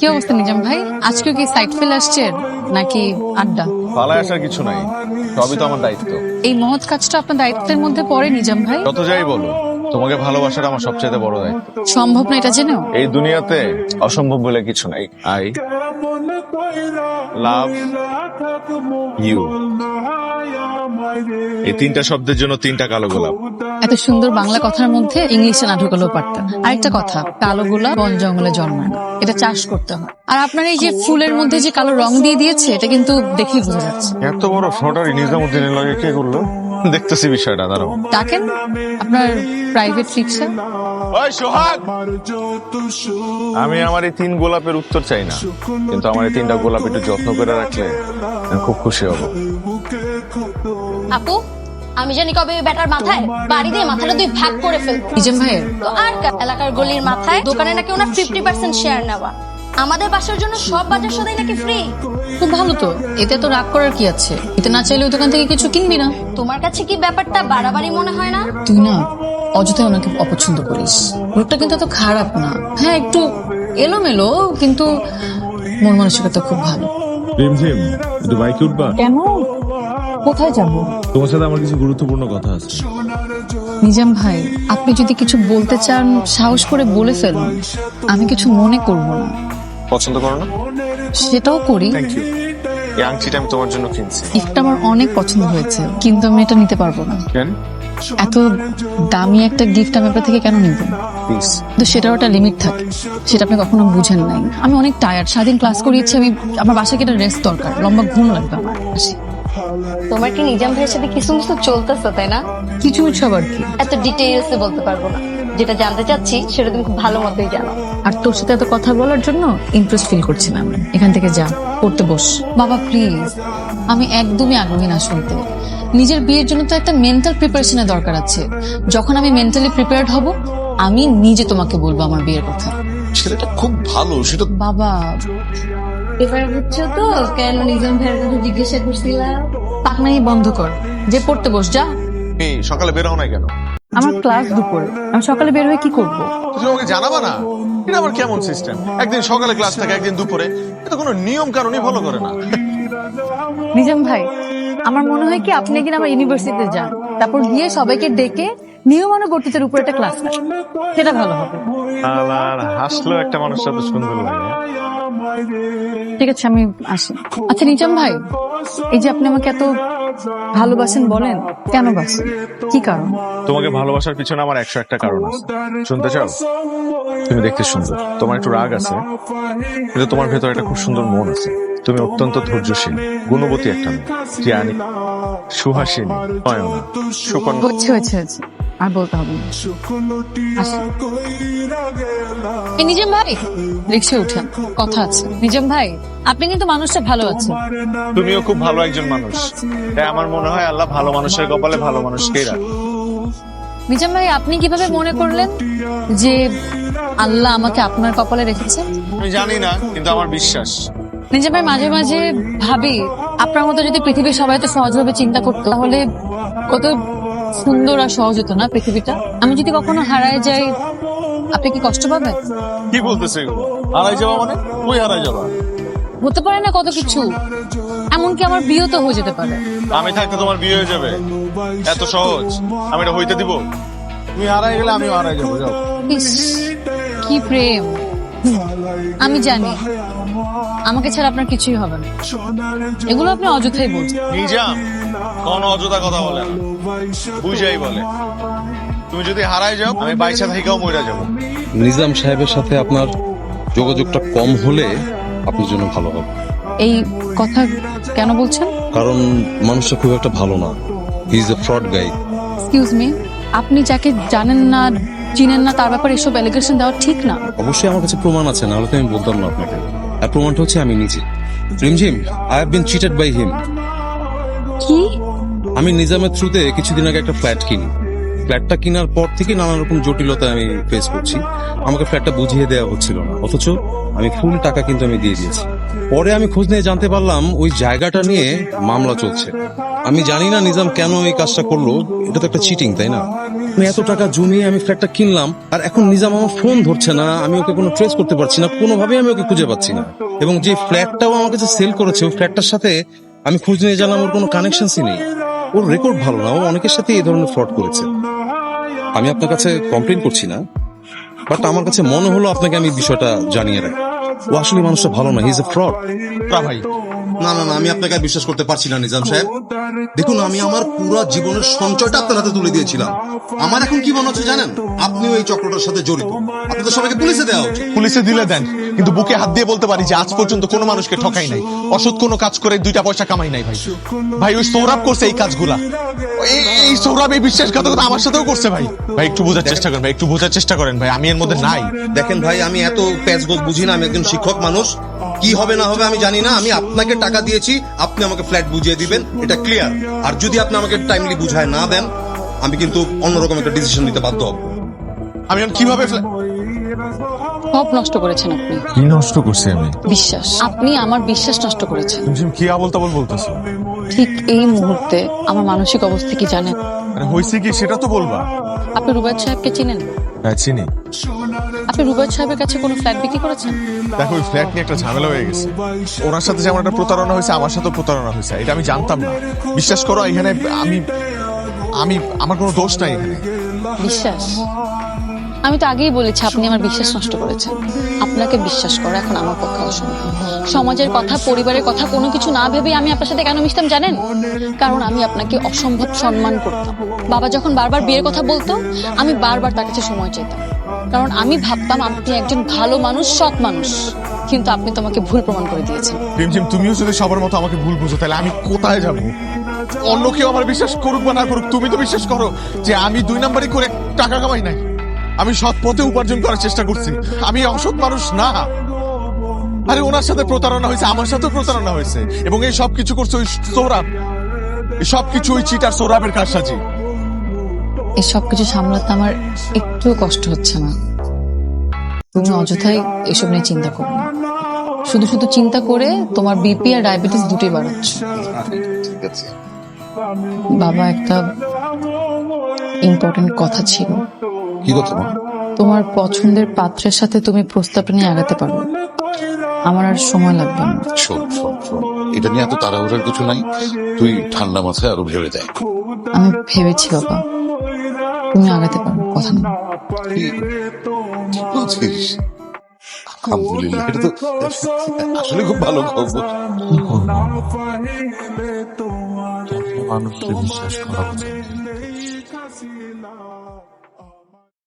কি অবস্থা নিজাম ভাই? আজকে কি সাইট ফেল আসছেন নাকি আড্ডা? পালায় আসার কিছু নাই। সবই তো আমার দায়িত্ব। এই মহৎ কাজটা আপনার দায়িত্বের মধ্যে পড়ে নিজাম ভাই? যত যাই বলো তোমাকে ভালোবাসাটা আমার সবচেয়ে বড় দায়িত্ব। সম্ভব না এটা জেনেও? এই দুনিয়াতে অসম্ভব বলে কিছু নাই। I love you. এই তিনটা শব্দের জন্য তিনটা কালো গোলাপ। এত সুন্দর বাংলা কথার মধ্যে ইংলিশে না ঢুকালেও পারতাম আরেকটা কথা কালো গোলাপ বন জঙ্গলে জন্মায় না। এটা চাষ করতে হয়। আর আপনার এই যে ফুলের মধ্যে যে কালো রং দিয়ে দিয়েছে এটা কিন্তু দেখেই বোঝা যাচ্ছে। এত বড় ফটার নিজামুদ্দিনের লাগে কে করল? দেখতেছি বিষয়টা দাঁড়াও। ডাকেন আপনার প্রাইভেট রিক্সা ওই সোহাগ! আমি আমার এই তিন গোলাপের উত্তর চাই না কিন্তু আমার এই তিনটা গোলাপ একটু যত্ন করে রাখলে আমি খুব খুশি হব। আপু আমি জানি কবে ওই ব্যাটার মাথায় বাড়ি দিয়ে মাথাটা দুই ভাগ করে ফেলব নিজাম ভাইয়ের আর এলাকার গলির মাথায় দোকানে নাকি ওনার ফিফটি পার্সেন্ট শেয়ার নেওয়া? আমাদের বাসার জন্য সব বাজার সদাই নাকি ফ্রি খুব ভালো তো। এতে তো রাগ করার কি আছে? এতে না চাইলে ওই দোকান থেকে কিছু কিনবি না। তোমার কাছে কি ব্যাপারটা বাড়াবাড়ি মনে হয় না? তুই না অযথাই ওনাকে অপছন্দ করিস। লোকটা কিন্তু এত খারাপ না। হ্যাঁ একটু এলোমেলো কিন্তু মন মানসিকতা খুব ভালো। রিমঝিম একটু বাইকে উঠবা? কেন? কোথায় যাব? তোমার সাথে আমার কিছু গুরুত্বপূর্ণ কথা আছে। নিজাম ভাই আপনি যদি কিছু বলতে চান সাহস করে বলে ফেলুন। আমি কিছু মনে করব না। পছন্দ করো না? সেটাও করি। থ্যাংক ইউ এই আংটিটা আমি তোমার জন্য কিনছি। আমার অনেক পছন্দ হয়েছে কিন্তু আমি এটা নিতে পারব না। কেন? এত দামি একটা গিফট আমি আপনার থেকে কেন নিব? প্লিজ কিন্তু একটা লিমিট থাকে সেটা আপনি কখনো বুঝেন নাই। আমি অনেক টায়ার্ড সারাদিন ক্লাস করিয়েছি আমি আমার বাসায় একটা রেস্ট দরকার লম্বা ঘুম লাগবে আমার। তোমার কি নিজাম ভাইয়ের সাথে কিছু কিছু চলতেছে তাই না? কিছু কিছু আবার কি? এত ডিটেইলসে বলতে পারব না। যেটা জানতে চাচ্ছি সেটা তুমি খুব ভালো মতোই জানো। আর তোর সাথে এত কথা বলার জন্য ইমপ্রেস ফিল করছি না আমি। এখান থেকে যা পড়তে বস। বাবা প্লিজ আমি একদমই আগ্রহী না শুনতে। নিজের বিয়ের জন্য তো একটা মেন্টাল প্রিপারেশনের দরকার আছে। যখন আমি মেন্টালি প্রিপেয়ার্ড হব আমি নিজে তোমাকে বলব আমার বিয়ের কথা। ছেলেটা খুব ভালো সেটা বাবা এবার বুঝছ তো কেন নিজাম ভাইয়ের কথা জিজ্ঞাসা করছিলাম? পাকনাই বন্ধ কর। যে পড়তে বস যা। এই সকালে বের হও না কেন? আমার ক্লাস দুপুরে। আমি সকালে বের হয়ে কি করব? তুমি আমাকে জানাবা না? এটা আবার কেমন সিস্টেম একদিন সকালে ক্লাস থাকে একদিন দুপুরে। এটা কোনো নিয়ম কানুনই ফলো করে না। নিজাম ভাই আমার মনে হয় কি আপনি একদিন আমার ইউনিভার্সিটিতে যান তারপর গিয়ে সবাইকে ডেকে নিয়মানুবর্তিতার উপর একটা ক্লাস নেন সেটা ভালো হবে। আর হাসলো একটা মানুষ সাথে সুন্দর লাগে। ঠিক আছে আমি আসি। আচ্ছা নিজাম ভাই এই যে আপনি আমাকে এত ভালোবাসেন বলেন? কেন বাসেন? কি কারণ? তোমাকে ভালোবাসার পিছনে আমার একশো একটা কারণ আছে। শুনতে চাও? তুমি দেখতে সুন্দর। তোমার একটু রাগ আছে কিন্তু তোমার ভেতরে একটা খুব সুন্দর মন আছে। তুমি অত্যন্ত ধৈর্যশীল গুণবতী একটা মেয়ে। জ্ঞানী সুহাসিনী নয়না সুকন্যা। হচ্ছে হয়েছে হয়েছে। আর বলতে হবে না। এই নিজাম ভাই রিক্সে উঠেন কথা আছে। নিজাম ভাই আপনি কিন্তু মানুষটা ভালো আছেন। তুমিও খুব ভালো একজন মানুষ। তাই আমার মনে হয় আল্লাহ ভালো মানুষের কপালে ভালো মানুষকেই রাখে। নিজাম ভাই আপনি কীভাবে মনে করলেন যে আল্লাহ আমাকে আপনার কপালে রেখেছে আমি জানি না কিন্তু আমার বিশ্বাস। নিজাম ভাই মাঝে মাঝে ভাবি আপনার মতো যদি পৃথিবীর সবাই তো সহজভাবে চিন্তা করতো তাহলে কত সুন্দর আর সহজ হতো না পৃথিবীটা? আমি যদি কখনো হারায় যাই আপনি কি কষ্ট পাবেন? কি বলতেছে হারাই যাওয়া মানে? তুই হারাই যাবা হতে পারে না কত কিছু এমনকি আমার বিয়ে তো হয়ে যেতে পারে। আমি থাকতে তোমার বিয়ে হয়ে যাবে। এত সহজ। আমি এটা হইতে দিব। তুমি হারাই গেলে আমিও হারাই যাব যাও। কি প্রেম। আমি জানি। আমাকে ছাড়া আপনার কিছুই হবে না। এগুলো আপনি অযথাই বলছেন। নিজাম কোন অযথা কথা বলে না। বুঝাই বলে। তুমি যদি হারাই যাও আমি বাইসা থেকেও মরে যাব। নিজাম সাহেবের সাথে আপনার যোগাযোগটা কম হলে আপনার জন্য ভালো হবে। এই কথা কেন বলছেন? কারণ মানুষটা খুব একটা ভালো না। He is a fraud guy excuse me আপনি যাকে জানেন না চিনেন না তার ব্যাপারে এসব অ্যালিগেশন দেওয়া ঠিক না। অবশ্যই আমার কাছে প্রমাণ আছে নাহলে তো আমি বলতাম না আপনাকে। আর প্রমাণটা হচ্ছে আমি নিজে। Rimjhim I have been cheated by him কি? আমি নিজামের থ্রুতে কিছুদিন আগে একটা ফ্ল্যাট কিনি। ফ্ল্যাটটা কেনার পর থেকে নানা রকম জটিলতা আমি ফেস করছি। আমাকে ফ্ল্যাটটা বুঝিয়ে দেওয়া হচ্ছিল না। অথচ আমি ফুল টাকা কিন্তু আমি দিয়ে দিয়েছি। পরে আমি খোঁজ নিয়ে জানতে পারলাম ওই জায়গাটা নিয়ে মামলা চলছে। আমি জানি না নিজাম কেন এই কাজটা করল। এটা তো একটা চিটিং তাই না? এত টাকা জমিয়ে আমি ফ্ল্যাটটা কিনলাম, আর এখন নিজাম আমার ফোন ধরছে না, আমি ওকে কোনো ট্রেস করতে পারছি না, কোনোভাবেই আমি ওকে খুঁজে পাচ্ছি না। এবং যে ফ্ল্যাটটাও আমার কাছে সেল করেছে, ওই ফ্ল্যাটটার সাথে আমি খোঁজ নিয়ে জানলাম ওর কোনো কানেকশনসই নেই। ওর রেকর্ড ভালো না, ও অনেকের সাথে এই ধরনের ফ্রড করেছে। আমি আপনার কাছে কমপ্লেন করছি না বাট আমার কাছে মনে হলো আপনাকে আমি বিষয়টা জানিয়ে রাখি। ও আসলে মানুষটা ভালো না হিজ এ ফ্রড তা ভাই না না না আমি আপনাকে আর বিশ্বাস করতে পারছি না নিজাম সাহেব। দেখুন আমি আমার পুরো জীবনের সঞ্চয়টা আপনার হাতে তুলে দিয়েছিলাম। আমার এখন কি মনে হচ্ছে জানেন? আপনিও এই চক্রটার সাথে জড়িত। আপনি তো সবাইকে পুলিশে দেওয়া উচিত। পুলিশে দিলে দেন। কিন্তু বুকে হাত দিয়ে বলতে পারি যে আজ পর্যন্ত কোনো মানুষকে ঠকাই নাই। অসৎ কোনো কাজ করে দুইটা পয়সা কামাই নাই ভাই। ভাই ওই সৌরভ করছে এই কাজগুলা। এই- এই সৌরভ এই বিশ্বাসঘাতকতা আমার সাথেও করছে ভাই। ভাই একটু বোঝার চেষ্টা করেন ভাই একটু বোঝার চেষ্টা করেন ভাই। আমি এর মধ্যে নাই। দেখেন ভাই আমি এত প্যাচগোজ বুঝি না আমি একজন শিক্ষক মানুষ কি হবে না হবে আমি জানি না আমি আপনাকে টাকা দিয়েছি আপনি আমাকে ফ্ল্যাট বুঝিয়ে দিবেন এটা ক্লিয়ার আর যদি আপনি আমাকে টাইমলি বুঝায় না দেন আমি কিন্তু অন্যরকম একটা ডিসিশন নিতে বাধ্য হব। আমি এখন কীভাবে সব নষ্ট করেছেন আপনি। কি নষ্ট করছি আমি? বিশ্বাস। আপনি আমার বিশ্বাস নষ্ট করেছেন। তুমি কি আবল তাবল বলতেছো? ঠিক এই মুহূর্তে আমার মানসিক অবস্থা কি জানেন? আরে হয়েছে কি সেটা তো বলবা। আপনি রুবায়ত সাহেবকে চিনেন? হ্যাঁ চিনি। আপনি রুবায়ত সাহেবের কাছে কোনো ফ্ল্যাট বিক্রি করেছেন? দেখো ওই ফ্ল্যাট নিয়ে একটা ঝামেলা হয়ে গেছে। ওনার সাথে যেমন একটা প্রতারণা হয়েছে আমার সাথেও প্রতারণা হয়েছে। এটা আমি জানতাম না। বিশ্বাস করো এখানে আমি আমি আমার কোনো দোষ নাই এখানে। বিশ্বাস? আমি তো আগেই বলেছি আপনি আমার বিশ্বাস নষ্ট করেছেন। আপনাকে বিশ্বাস করা এখন আমার পক্ষে অসম্ভব। সমাজের কথা পরিবারের কথা কোনো কিছু না ভেবে আমি আপনার সাথে কেন মিশতাম জানেন? কারণ আমি আপনাকে অসম্ভব সম্মান করতাম। বাবা যখন বারবার বিয়ের কথা বলতো আমি বারবার তার কাছে সময় চাইতাম। কারণ আমি ভাবতাম আপনি একজন ভালো মানুষ, সৎ মানুষ। কিন্তু আপনি তোমাকে ভুল প্রমাণ করে দিয়েছেন। প্রেমজিম তুমিও যদি সবার মতো আমাকে ভুল বুঝো, তাহলে আমি কোথায় যাব? অন্য কেউ আমার বিশ্বাস করুক বা না করুক, তুমি তো বিশ্বাস করো যে আমি দুই নাম্বারই করে টাকা কামাই নাই। আমি সৎ পথে উপার্জন করার চেষ্টা করছি। আমি অসৎ মানুষ না। আরে, ওনার সাথে প্রতারণা হয়েছে, আমার সাথেও প্রতারণা হয়েছে। এবং এই সব কিছু করছে ওই সৌরভ। এই সব কিছু ওই চিটার সৌরভের কারসাজি। এই সব কিছু সামলাতে আমার একটুও কষ্ট হচ্ছে না। তুমি অযথাই এসব নিয়ে চিন্তা করো না। শুধু শুধু চিন্তা করে তোমার বিপি আর ডায়াবেটিস দুটোই বাড়াচ্ছ। বাবা একটা ইম্পর্টেন্ট কথা ছিল। কি কথা তোমার পছন্দের পাত্রের সাথে তুমি প্রস্তাবটা নিয়ে আগাতে পারো। আমার আর সময় লাগবে না। শোন শোন শোন এটা নিয়ে এত তাড়াহুড়ার কিছু নাই। তুই ঠান্ডা মাথায় আরও ভেবে দেখ। আমি ভেবেছি বাবা। তুমি আগাতে পারো কথা নেই। বলছিস? আলহামদুলিল্লাহ এটা তো আসলে খুব ভালো খবর। মানুষকে বিশ্বাস করা উচিত।